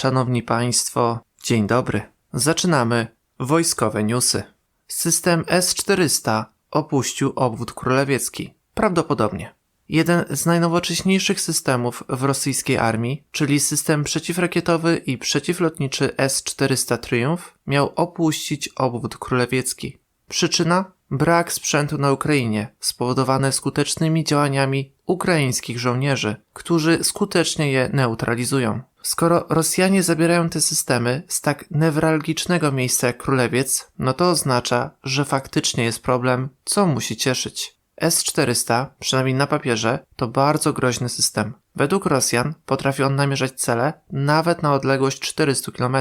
Szanowni Państwo, dzień dobry. Zaczynamy wojskowe newsy. System S-400 opuścił obwód królewiecki. Prawdopodobnie. Jeden z najnowocześniejszych systemów w rosyjskiej armii, czyli system przeciwrakietowy i przeciwlotniczy S-400 Triumph, miał opuścić obwód królewiecki. Przyczyna? Brak sprzętu na Ukrainie, spowodowane skutecznymi działaniami ukraińskich żołnierzy, którzy skutecznie je neutralizują. Skoro Rosjanie zabierają te systemy z tak newralgicznego miejsca jak Królewiec, no to oznacza, że faktycznie jest problem, co musi cieszyć. S-400, przynajmniej na papierze, to bardzo groźny system. Według Rosjan potrafi on namierzać cele nawet na odległość 400 km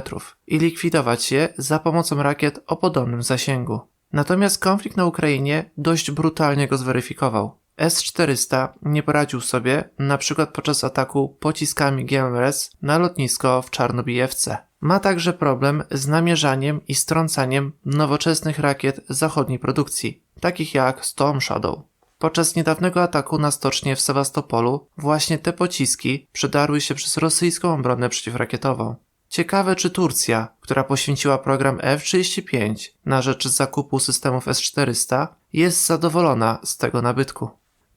i likwidować je za pomocą rakiet o podobnym zasięgu. Natomiast konflikt na Ukrainie dość brutalnie go zweryfikował. S-400 nie poradził sobie przykład podczas ataku pociskami GMRS na lotnisko w Czarnobijewce. Ma także problem z namierzaniem i strącaniem nowoczesnych rakiet zachodniej produkcji, takich jak Storm Shadow. Podczas niedawnego ataku na stocznię w Sewastopolu właśnie te pociski przedarły się przez rosyjską obronę przeciwrakietową. Ciekawe, czy Turcja, która poświęciła program F-35 na rzecz zakupu systemów S-400, jest zadowolona z tego nabytku.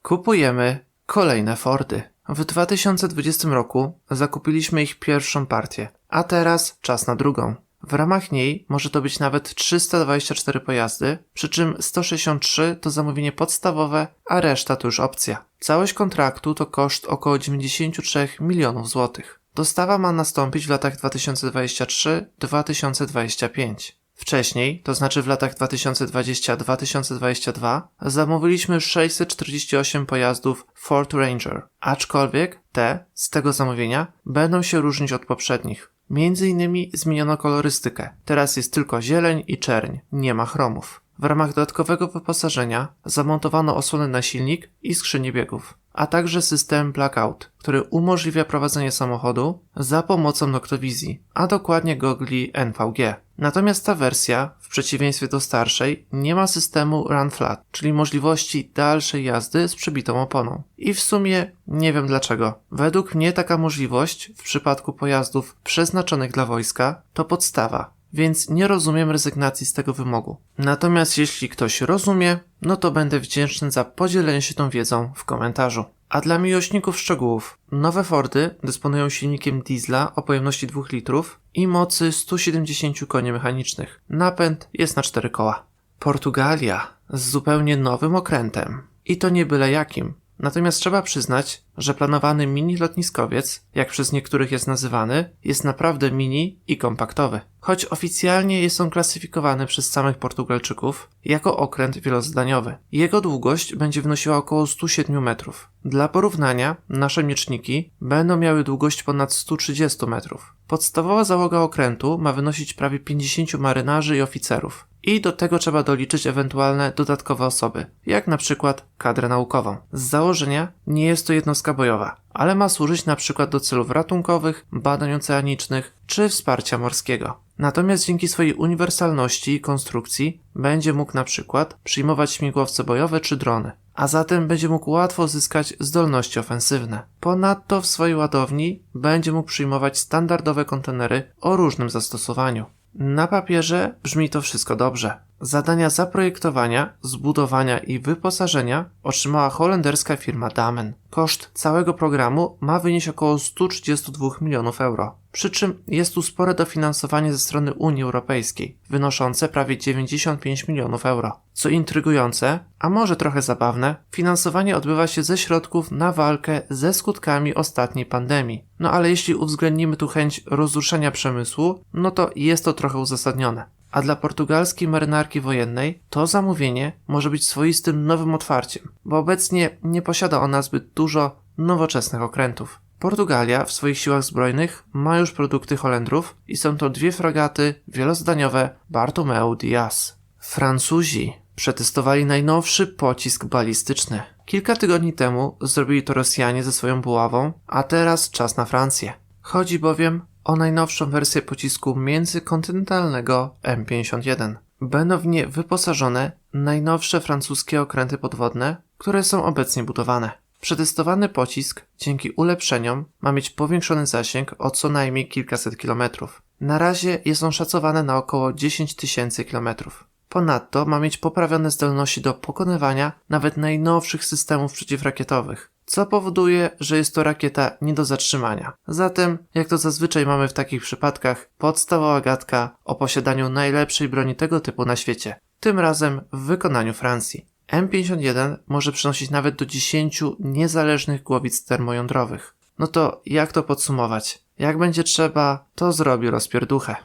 Kupujemy kolejne Fordy. W 2020 roku zakupiliśmy ich pierwszą partię, a teraz czas na drugą. W ramach niej może to być nawet 324 pojazdy, przy czym 163 to zamówienie podstawowe, a reszta to już opcja. Całość kontraktu to koszt około 93 milionów złotych. Dostawa ma nastąpić w latach 2023-2025. Wcześniej, to znaczy w latach 2020-2022, zamówiliśmy 648 pojazdów Ford Ranger, aczkolwiek te z tego zamówienia będą się różnić od poprzednich. Między innymi zmieniono kolorystykę. Teraz jest tylko zieleń i czerń, nie ma chromów. W ramach dodatkowego wyposażenia zamontowano osłony na silnik i skrzynię biegów, a także system blackout, który umożliwia prowadzenie samochodu za pomocą noktowizji, a dokładnie gogli NVG. Natomiast ta wersja, w przeciwieństwie do starszej, nie ma systemu run flat, czyli możliwości dalszej jazdy z przebitą oponą. I w sumie nie wiem dlaczego. Według mnie taka możliwość w przypadku pojazdów przeznaczonych dla wojska to podstawa, więc nie rozumiem rezygnacji z tego wymogu. Natomiast jeśli ktoś rozumie, no to będę wdzięczny za podzielenie się tą wiedzą w komentarzu. A dla miłośników szczegółów, nowe Fordy dysponują silnikiem diesla o pojemności 2 litrów i mocy 170 koni mechanicznych. Napęd jest na 4 koła. Portugalia z zupełnie nowym okrętem. I to nie byle jakim. Natomiast trzeba przyznać, że planowany mini lotniskowiec, jak przez niektórych jest nazywany, jest naprawdę mini i kompaktowy. Choć oficjalnie jest on klasyfikowany przez samych Portugalczyków jako okręt wielozadaniowy. Jego długość będzie wynosiła około 107 metrów. Dla porównania, nasze mieczniki będą miały długość ponad 130 metrów. Podstawowa załoga okrętu ma wynosić prawie 50 marynarzy i oficerów. I do tego trzeba doliczyć ewentualne dodatkowe osoby, jak na przykład kadrę naukową. Z założenia nie jest to jednostka bojowa, ale ma służyć przykład do celów ratunkowych, badań oceanicznych czy wsparcia morskiego. Natomiast dzięki swojej uniwersalności i konstrukcji będzie mógł przykład przyjmować śmigłowce bojowe czy drony, a zatem będzie mógł łatwo zyskać zdolności ofensywne. Ponadto w swojej ładowni będzie mógł przyjmować standardowe kontenery o różnym zastosowaniu. Na papierze brzmi to wszystko dobrze. Zadania zaprojektowania, zbudowania i wyposażenia otrzymała holenderska firma Damen. Koszt całego programu ma wynieść około 132 milionów euro. Przy czym jest tu spore dofinansowanie ze strony Unii Europejskiej, wynoszące prawie 95 milionów euro. Co intrygujące, a może trochę zabawne, finansowanie odbywa się ze środków na walkę ze skutkami ostatniej pandemii. No ale jeśli uwzględnimy tu chęć rozruszenia przemysłu, no to jest to trochę uzasadnione a dla portugalskiej marynarki wojennej to zamówienie może być swoistym nowym otwarciem, bo obecnie nie posiada ona zbyt dużo nowoczesnych okrętów. Portugalia w swoich siłach zbrojnych ma już produkty Holendrów i są to dwie fragaty wielozadaniowe Bartomeu Diaz. Francuzi przetestowali najnowszy pocisk balistyczny. Kilka tygodni temu zrobili to Rosjanie ze swoją buławą, a teraz czas na Francję. Chodzi bowiem o najnowszą wersję pocisku międzykontynentalnego M51. Będą w nie wyposażone najnowsze francuskie okręty podwodne, które są obecnie budowane. Przetestowany pocisk dzięki ulepszeniom ma mieć powiększony zasięg o co najmniej kilkaset kilometrów. Na razie jest on szacowany na około 10 tysięcy kilometrów. Ponadto ma mieć poprawione zdolności do pokonywania nawet najnowszych systemów przeciwrakietowych, co powoduje, że jest to rakieta nie do zatrzymania. Zatem, jak to zazwyczaj mamy w takich przypadkach, podstawowa gadka o posiadaniu najlepszej broni tego typu na świecie. Tym razem w wykonaniu Francji. M51 może przynosić nawet do 10 niezależnych głowic termojądrowych. No to jak to podsumować? Jak będzie trzeba, to zrobi rozpierduchę.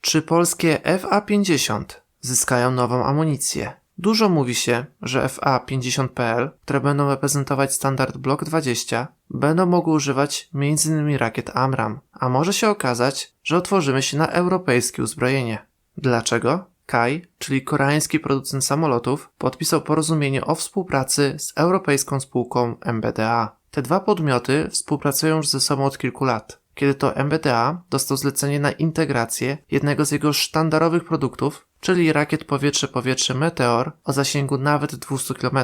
Czy polskie FA-50 zyskają nową amunicję? Dużo mówi się, że FA-50PL, które będą reprezentować standard Block 20, będą mogły używać m.in. rakiet AMRAM, a może się okazać, że otworzymy się na europejskie uzbrojenie. Dlaczego? Kai, czyli koreański producent samolotów, podpisał porozumienie o współpracy z europejską spółką MBDA. Te dwa podmioty współpracują już ze sobą od kilku lat. Kiedy to MBDA dostał zlecenie na integrację jednego z jego sztandarowych produktów, czyli rakiet powietrze-powietrze Meteor o zasięgu nawet 200 km,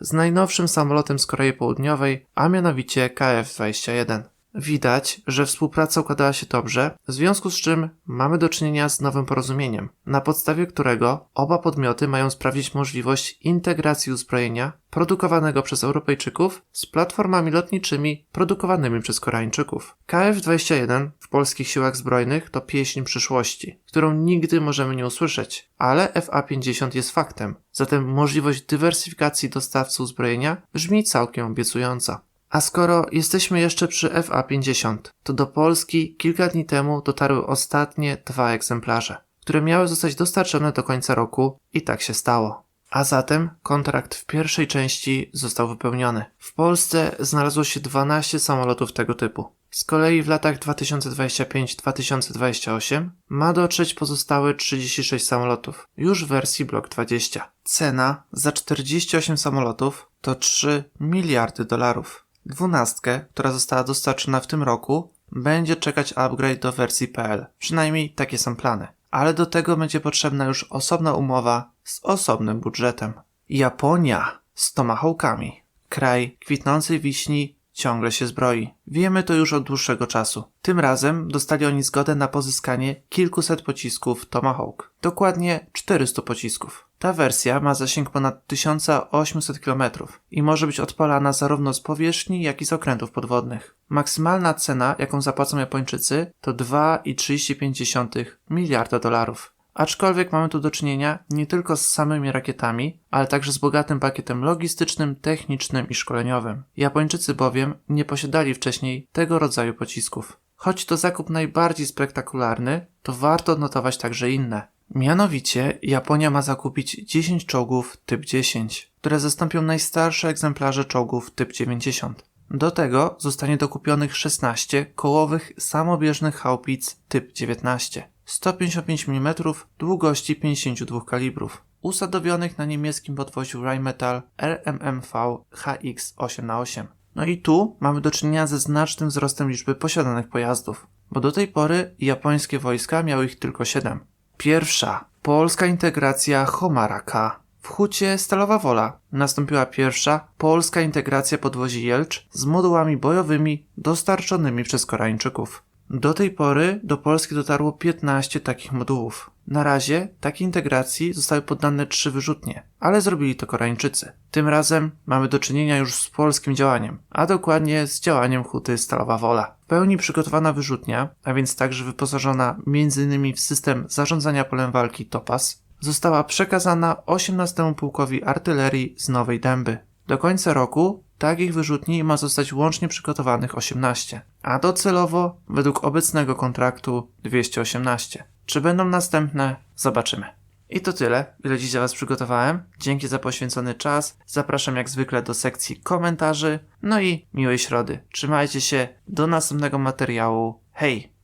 z najnowszym samolotem z Korei Południowej, a mianowicie KF-21. Widać, że współpraca układała się dobrze, w związku z czym mamy do czynienia z nowym porozumieniem, na podstawie którego oba podmioty mają sprawdzić możliwość integracji uzbrojenia produkowanego przez Europejczyków z platformami lotniczymi produkowanymi przez Koreańczyków. KF-21 w polskich siłach zbrojnych to pieśń przyszłości, którą nigdy możemy nie usłyszeć, ale FA-50 jest faktem, zatem możliwość dywersyfikacji dostawcy uzbrojenia brzmi całkiem obiecująco. A skoro jesteśmy jeszcze przy FA50, to do Polski kilka dni temu dotarły ostatnie dwa egzemplarze, które miały zostać dostarczone do końca roku i tak się stało. A zatem kontrakt w pierwszej części został wypełniony. W Polsce znalazło się 12 samolotów tego typu. Z kolei w latach 2025-2028 ma dotrzeć pozostałe 36 samolotów, już w wersji Block 20. Cena za 48 samolotów to 3 miliardy dolarów. Dwunastkę, która została dostarczona w tym roku, będzie czekać upgrade do wersji PL. Przynajmniej takie są plany. Ale do tego będzie potrzebna już osobna umowa z osobnym budżetem. Japonia z tomahawkami. Kraj kwitnącej wiśni ciągle się zbroi. Wiemy to już od dłuższego czasu. Tym razem dostali oni zgodę na pozyskanie kilkuset pocisków Tomahawk. Dokładnie 400 pocisków. Ta wersja ma zasięg ponad 1800 km i może być odpalana zarówno z powierzchni, jak i z okrętów podwodnych. Maksymalna cena, jaką zapłacą Japończycy, to 2,35 miliarda dolarów. Aczkolwiek mamy tu do czynienia nie tylko z samymi rakietami, ale także z bogatym pakietem logistycznym, technicznym i szkoleniowym. Japończycy bowiem nie posiadali wcześniej tego rodzaju pocisków. Choć to zakup najbardziej spektakularny, to warto odnotować także inne. Mianowicie Japonia ma zakupić 10 czołgów typ 10, które zastąpią najstarsze egzemplarze czołgów typ 90. Do tego zostanie dokupionych 16 kołowych samobieżnych haubic typ 19, 155 mm długości 52 kalibrów, usadowionych na niemieckim podwoziu Rheinmetall RMMV HX8x8. No i tu mamy do czynienia ze znacznym wzrostem liczby posiadanych pojazdów, bo do tej pory japońskie wojska miały ich tylko 7. Pierwsza polska integracja Homara K. W hucie Stalowa Wola nastąpiła pierwsza polska integracja podwozi Jelcz z modułami bojowymi dostarczonymi przez Koreańczyków. Do tej pory do Polski dotarło 15 takich modułów. Na razie takiej integracji zostały poddane trzy wyrzutnie, ale zrobili to Koreańczycy. Tym razem mamy do czynienia już z polskim działaniem, a dokładnie z działaniem huty Stalowa Wola. W pełni przygotowana wyrzutnia, a więc także wyposażona m.in. w system zarządzania polem walki Topaz, została przekazana 18 Pułkowi Artylerii z Nowej Dęby. Do końca roku takich wyrzutni ma zostać łącznie przygotowanych 18, a docelowo, według obecnego kontraktu, 218. Czy będą następne? Zobaczymy. I to tyle, ile dziś dla Was przygotowałem. Dzięki za poświęcony czas. Zapraszam jak zwykle do sekcji komentarzy. No i miłej środy. Trzymajcie się. Do następnego materiału. Hej!